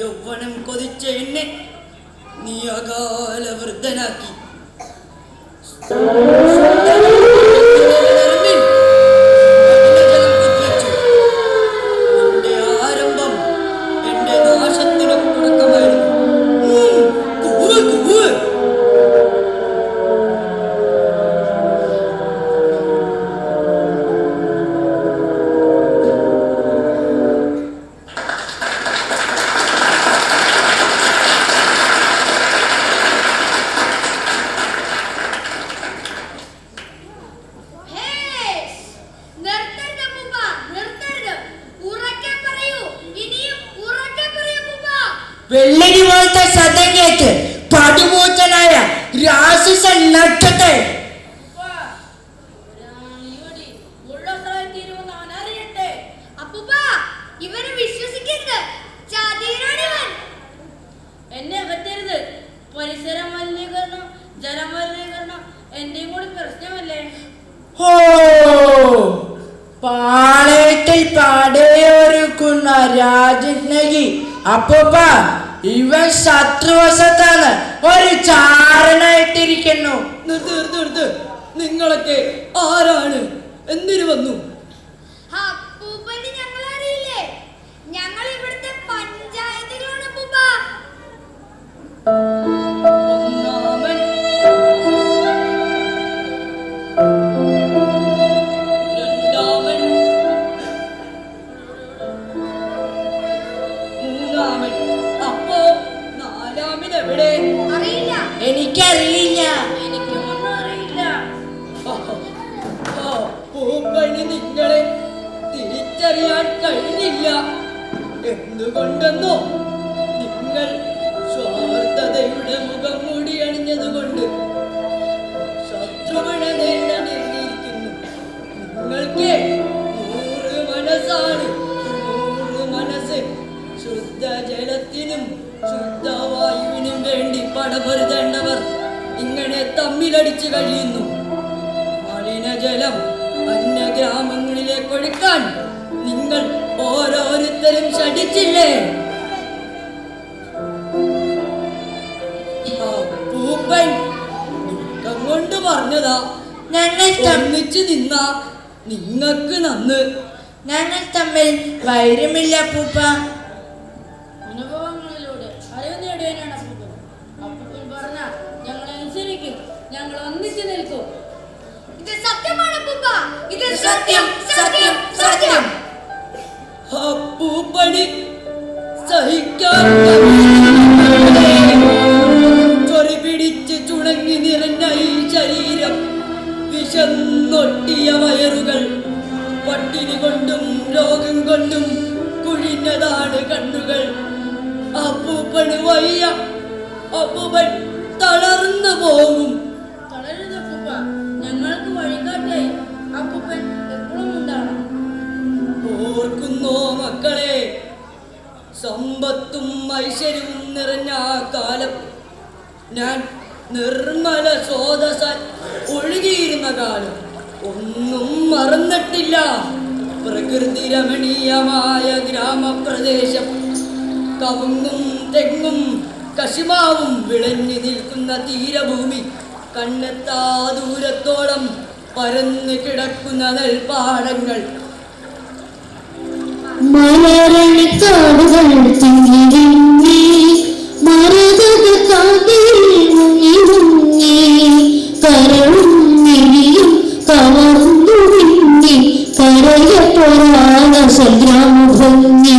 യൗവനം കൊതിച്ച എന്നെ നീ അകാല വൃദ്ധനാക്കി വെള്ളരി പോലത്തെ സദങ്ങേറ്റ് പടുമൂത്തനായ രാസിസ നക്ഷത്തെ എന്നെ അകറ്റരുത്. പരിസര മലിനീകരണം ജലമലിനീകരണം എന്റെയും കൂടി പ്രശ്നമല്ലേ? ഓ പാളയത്തിൽ പടയൊരുക്കുന്ന രാജനകി അപ്പൊപ്പ ഇവൻ ശത്രുവശത്താണ്. ഒരു ചാരനായിട്ടിരിക്കുന്നു നിർത്ത് നിർത്ത് നിർത്ത്. നിങ്ങളൊക്കെ ആരാണ്? എന്തിനു വന്നു? ഇല്ല. എന്തുകൊണ്ടെന്നോ? നിങ്ങൾ സ്വാർത്ഥതയുടെ മുഖം മൂടി അണിഞ്ഞതുകൊണ്ട് ശത്രുവിനെ നേടിയിരിക്കുന്നു നിങ്ങൾക്ക് മനസ്സാണ്. മനസ്സ് ശുദ്ധ ജലത്തിനും ശുദ്ധ വായുവിനും വേണ്ടി പടപൊരുതേണ്ടവർ ഇങ്ങനെ തമ്മിലടിച്ചു കഴിയുന്നു. മലിനജലം അന്യഗ്രാമങ്ങളിലേക്കൊഴുക്കാൻ നിങ്ങൾ ഓരോരുത്തരും ശഠിച്ചില്ലേ പൂപ്പൻ ദുഃഖം കൊണ്ട് പറഞ്ഞതാ. ഞങ്ങൾ തം- നിന്ന നിങ്ങക്ക് നന്ന്. ഞങ്ങൾ തമ്മിൽ വൈരമില്ല പൂപ്പ. അനുഭവങ്ങളിലൂടെ അറിവ് നേടിയവനാണ് അപ്പൂപ്പൻ അപ്പൂപ്പൻ പറഞ്ഞ ഞങ്ങൾ അനുസരിക്കും ഞങ്ങൾ ഒന്നിച്ചു നിൽക്കും. ഇത് സത്യമാണ് പൂപ്പ. ഇത് സത്യം സത്യം. സത്യം. അപ്പൂപ്പണി സഹിക്കാൻ ചൊറി പിടിച്ച് ചുണങ്ങി നിറഞ്ഞ ഈ ശരീരം വിശന്നൊട്ടിയ വയറുകൾ പട്ടിണി കൊണ്ടും രോഗം കൊണ്ടും കുഴിഞ്ഞതാണ് കണ്ണുകൾ. അപ്പൂപ്പന് വയ്യ അപ്പൂപ്പൻ തളർന്നു പോകും ഓർക്കുന്നോ മക്കളെ. സമ്പത്തും ഐശ്വര്യവും നിറഞ്ഞ ആ കാലം ഞാൻ നിർമ്മല സ്രോതസ ഒഴുകിയിരുന്ന കാലം. ഒന്നും മറന്നിട്ടില്ല. പ്രകൃതി രമണീയമായ ഗ്രാമപ്രദേശം. കവുങ്ങും തെങ്ങും കശുമാവും വിളഞ്ഞു നിൽക്കുന്ന തീരഭൂമി. കണ്ണെത്താ ദൂരത്തോളം പരന്നു കിടക്കുന്ന നെൽപ്പാടങ്ങൾ. മലരണിക്കാടുകൾ തിങ്ങി വിങ്ങി മരതക കാതിൽ മുങ്ങി മുങ്ങി കരളും മിഴിയും കവർന്നു വിങ്ങി കരയപ്പൊരാള സംഗ്രാമഭംഗി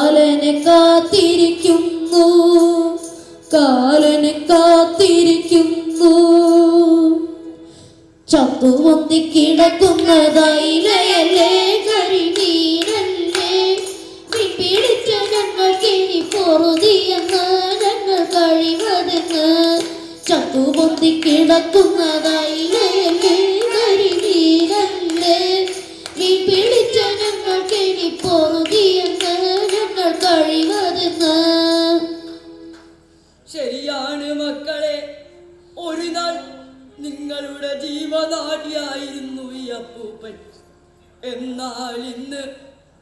കാലനെ കാത്തിരിക്കുന്നു. കാലനെ കാത്തിരിക്കുന്നു. ചത്തുപൊത്തി കിടക്കുന്നതായി ലയല്ലേ കരിനീരല്ലേ? പിടിച്ച ഞങ്ങൾക്കിനി പൊറുതിയെന്ന് ഞങ്ങൾ കഴിവതെന്ന് ചത്തുപൊത്തി കിടക്കുന്നതായി ലയല്ലേ കരിനീരല്ലേ? പിടിച്ച ഞങ്ങൾക്കിനി പൊറുതിയെന്ന് കഴിവതെന്ന് ശരിയാണ് മക്കളെ. ഒരു നാൾ നിങ്ങളുടെ ജീവനാടിയായിരുന്നു ഈ അപ്പൂപ്പൻ. എന്നാൽ ഇന്ന്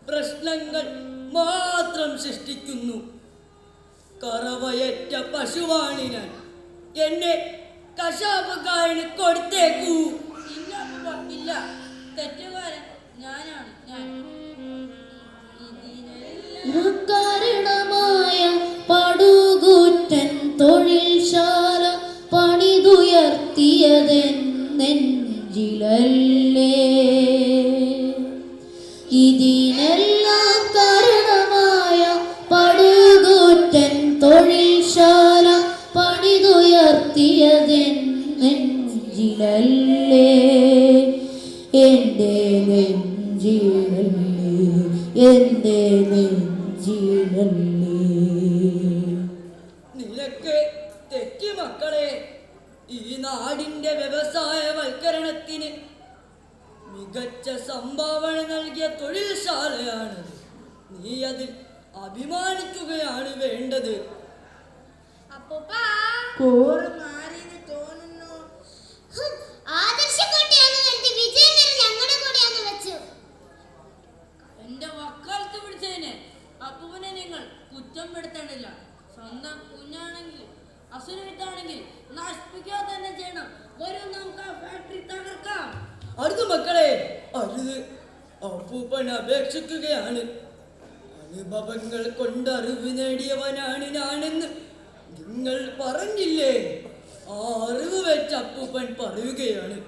പ്രശ്നങ്ങൾ മാത്രം സൃഷ്ടിക്കുന്നു. കറവയറ്റ പശുവാണ് ഞാൻ. എന്നെ കശാപ്പുകാരന് കൊടുത്തേക്കൂ. ഇല്ല തെറ്റ് ഇല്ല ഇതിനെല്ലാം പടുകൂറ്റൻ തൊഴിൽശാല പണിതുയർത്തിയതെന്നെഞ്ചിലല്ലേ ഇതിനെല്ലാം കാരണമായ പടുകൂറ്റൻ തൊഴിൽശാല ഭീഷണിപ്പെടുത്തേണ്ടില്ല സ്വന്തം കുഞ്ഞാണെങ്കിൽ അസുരവിത്താണെങ്കിൽ നശിപ്പിക്കുക തന്നെ ചെയ്യണം. വരും നമുക്ക് ആ ഫാക്ടറി തകർക്കാം. അരുത് മക്കളെ അരുത്. അപ്പൂപ്പൻ അപേക്ഷിക്കുകയാണ്. അനുഭവങ്ങൾ കൊണ്ട് അറിവ് നേടിയവനാണ് ഞാനെന്ന് നിങ്ങൾ പറഞ്ഞില്ലേ? ആ അറിവ് വെച്ച് അപ്പൂപ്പൻ പറയുകയാണ്.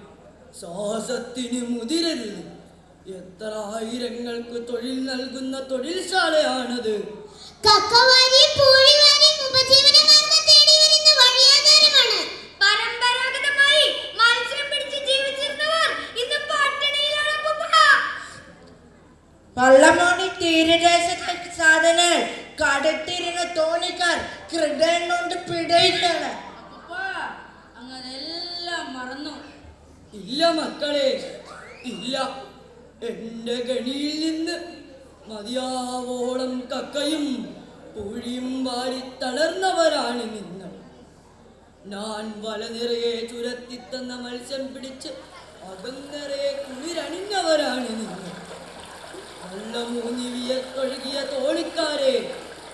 സാഹസത്തിന് മുതിരരുത്. എത്ര ആയിരങ്ങൾക്ക് തൊഴിൽ നൽകുന്ന തൊഴിൽശാലയാണത്? ഉപജീവനമാർഗം തേടി വരുന്ന വഴിയാധാരമാണ്. പരമ്പരാഗതമായി മത്സ്യം പിടിച്ച് ജീവിച്ചിരുന്നവർ ഇന്ന് പട്ടിണിയിലാണ് അപ്പൂപ്പ വള്ളമോണി തീരദേശ സാധനങ്ങൾ കടത്തിരുന്ന തോണിക്കാർ ഹൃദയം കൊണ്ട് പിടയുകയാണ്. അപ്പ അങ്ങനെ എല്ലാം മറന്നു. ഇല്ല മക്കളെ ഇല്ല. എന്റെ ഗണിയിൽ നിന്ന് മതിയാവോളം കക്കയും പുഴിയും വാരി തളർന്നവരാണ് നിങ്ങൾ. ഞാൻ വല നിറയെ ചുരത്തിത്തന്ന മത്സ്യം പിടിച്ച് അകം നിറയെ കുളിരണിഞ്ഞവരാണ് നിങ്ങൾ. മൂന്നിവിയ വിയത്തൊഴുകിയ തോളിക്കാരെ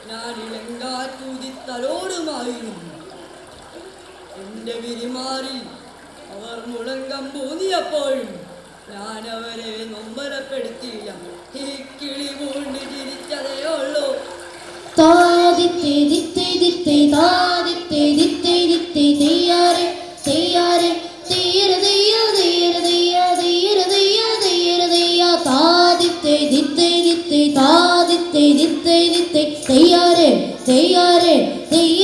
ഞാൻ ഇളങ്കാറ്റൂതി തലോടുമായിരുന്നു എന്റെ വിരിമാറിൽ അവർ മുളങ്കം പൂന്നിയപ്പോഴും ഞാൻ അവരെ നൊമ്പരപ്പെടുത്തിയില്ല. ഈ കിളി പൂണ്ട് ചിരിച്ചതേ ഉള്ളൂ. തെയ്യാറെ തെയ്യാറെ തെയ്യര തെയ്യ തെയ്യര തെയ്യ തെയ്യര തെയ്യ തെയ്യര തെയ്യ. താദിത്തേ ദിത്തേ ദിത്തേ താദിത്തേ ദിത്തേ ദിത്തേ തെയ്യാറെ തെയ്യാറെ തെയ്യ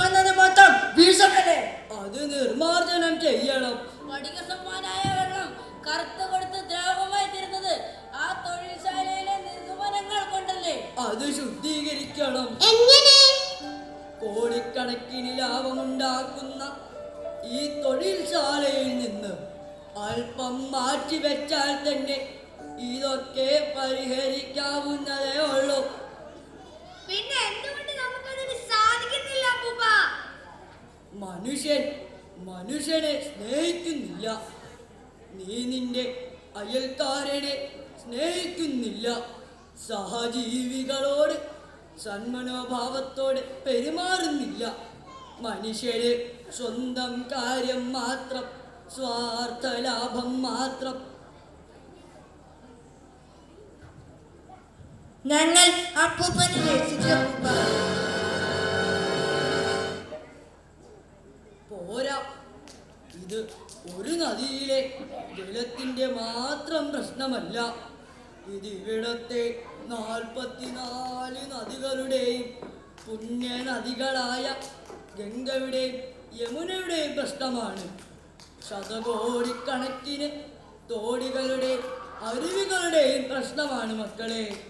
തുപ്പുന്നത് മൊത്തം വീശക്കട്ടെ അത് നിർമാർജനം ചെയ്യണം. സ്ഫടിക സമ്മാനായ വെള്ളം കറുത്ത് കൊടുത്ത് ദ്രാവകമായി തരുന്നത് ആ തൊഴിൽശാലയിലെ നിർഗമനങ്ങൾ കൊണ്ടല്ലേ? അത് ശുദ്ധീകരിക്കണം. എങ്ങനെ? കോടിക്കണക്കിന് ലാഭമുണ്ടാക്കുന്ന ഈ തൊഴിൽശാലയിൽ നിന്ന് അല്പം മാറ്റി വെച്ചാൽ തന്നെ ഇതൊക്കെ പരിഹരിക്കാവുന്നതേ ഉള്ളൂ. മനുഷ്യൻ മനുഷ്യനെ സ്നേഹിക്കുന്നില്ല. നീ നിന്റെ അയൽക്കാരനെ സ്നേഹിക്കുന്നില്ല. സഹജീവികളോട് സന്മനോഭാവത്തോടെ പെരുമാറുന്നില്ല. മനുഷ്യര് സ്വന്തം കാര്യം മാത്രം സ്വാർത്ഥ ലാഭം മാത്രം. ഞങ്ങൾ അപ്പൂപ്പനെ രക്ഷിച്ചു ഇത് ഒരു നദിയിലെ ജലത്തിന്റെ മാത്രം പ്രശ്നമല്ല. ഇത് ഇവിടത്തെ നാൽപ്പത്തിനാല് നദികളുടെയും പുണ്യ നദികളായ ഗംഗയുടെയും യമുനയുടെയും പ്രശ്നമാണ്. ശതകോടിക്കണക്കിന് തോടികളുടെ അരുവികളുടെയും പ്രശ്നമാണ് മക്കളെ.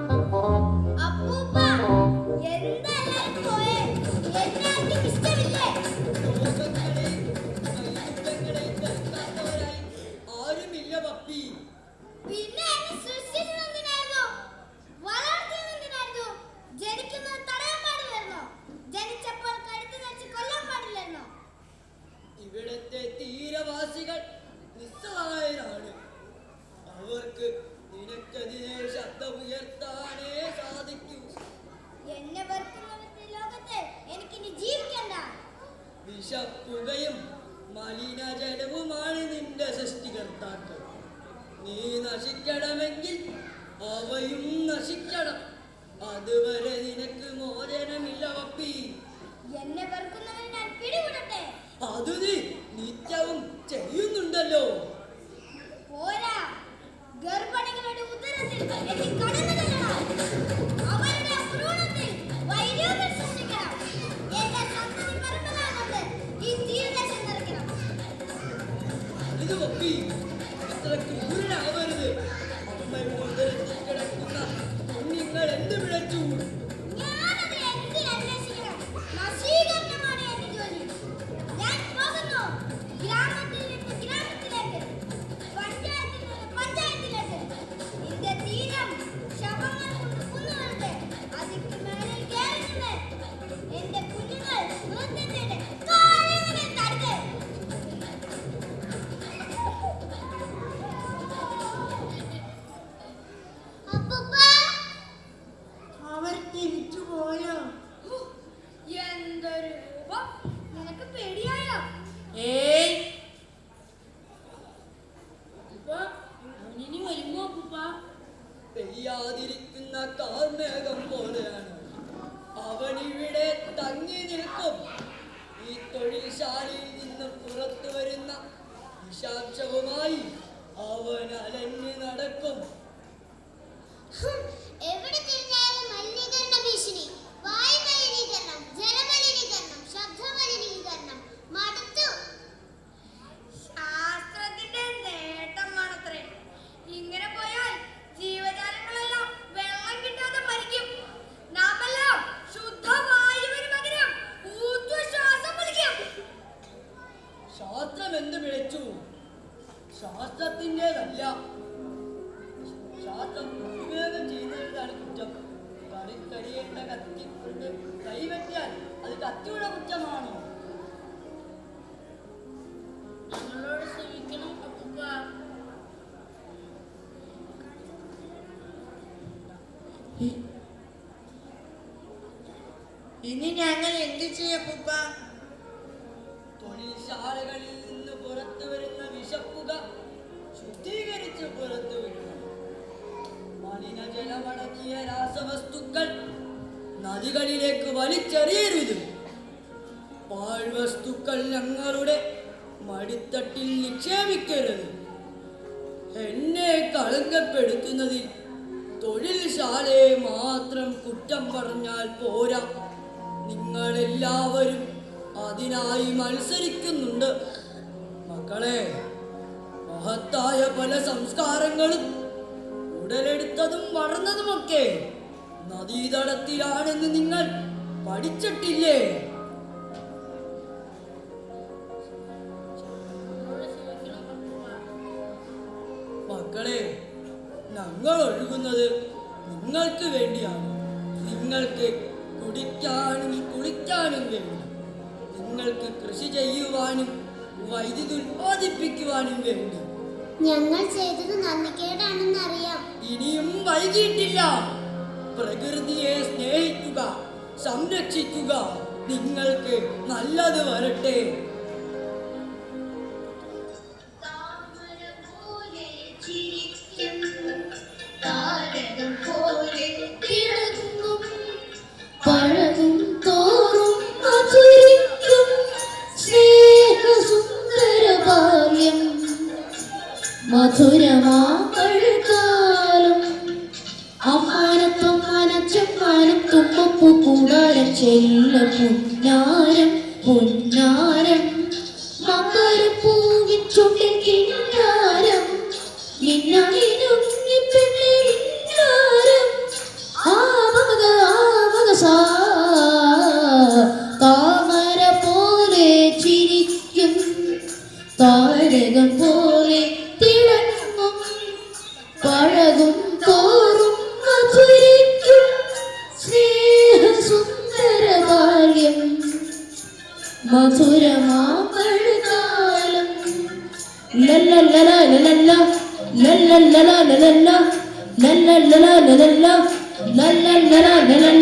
പുകയും മലിനജലവുമാണ് നിന്റെ സൃഷ്ടികർത്താക്കൾ. നീ നശിക്കണമെങ്കിൽ അവയും നശിക്കണം. അതുവരെ നിനക്ക് മോചനമില്ല വപ്പി. എന്നെ വെറുക്കുന്നവൻ ഞാൻ പിടികൂടട്ടെ? അത് നീ നിത്യവും ചെയ്യുന്നുണ്ടല്ലോ. പോരാ. ഗർഭിണികളുടെ ഉദരത്തിൽ അവരുടെ ഭ്രൂണത്തിൽ വൈരോഗം do a beat. പെയ്യാതിരിക്കുന്ന കാർമേഘം പോലെയാണ്. അവനിവിടെ തങ്ങി നിൽക്കും. ഈ തൊഴിൽശാലയിൽ നിന്ന് പുറത്തു വരുന്ന അലഞ്ഞു നടക്കും. രാസവസ്തുക്കൾ നദികളിലേക്ക് വലിച്ചെറിയരുത്. പാഴ്വസ്തുക്കൾ ഞങ്ങളുടെ മടിത്തട്ടിൽ നിക്ഷേപിക്കരുത്. എന്നെ കളങ്കപ്പെടുത്തുന്നതിൽ തൊഴിൽശാലയെ മാത്രം കുറ്റം പറഞ്ഞാൽ പോരാ. നിങ്ങളെല്ലാവരും അതിനായി മത്സരിക്കുന്നുണ്ട്. മക്കളെ മഹത്തായ പല സംസ്കാരങ്ങളും ഉടലെടുത്തതും വളർന്നതുമൊക്കെ നദീതടത്തിലാണെന്ന് നിങ്ങൾ പഠിച്ചിട്ടില്ലേ? മക്കളെ ഞങ്ങൾ ഒഴുകുന്നത് നിങ്ങൾക്ക് വേണ്ടിയാണ്. നിങ്ങൾക്ക് കുടിക്കാനും കുളിക്കാനും വേണ്ടി. നിങ്ങൾക്ക് കൃഷി ചെയ്യുവാനും വൈദ്യുതി ഉൽപ്പാദിപ്പിക്കുവാനും വേണ്ടി. ഞങ്ങൾ ചെയ്തത് നന്ദിക്കേടാണെന്നറിയാം ഇനിയും വൈകിട്ടില്ല. പ്രകൃതിയെ സ്നേഹിക്കുക സംരക്ഷിക്കുക. നിങ്ങൾക്ക് നല്ലത് വരട്ടെ. തിളങ്ങും പഴകും തോറും മധുരിക്കും സ്നേഹസുന്ദര ബാല്യം ലല്ല ലല്ല ലല്ല ലല്ല ലല്ലല്ലലാലലല്ല.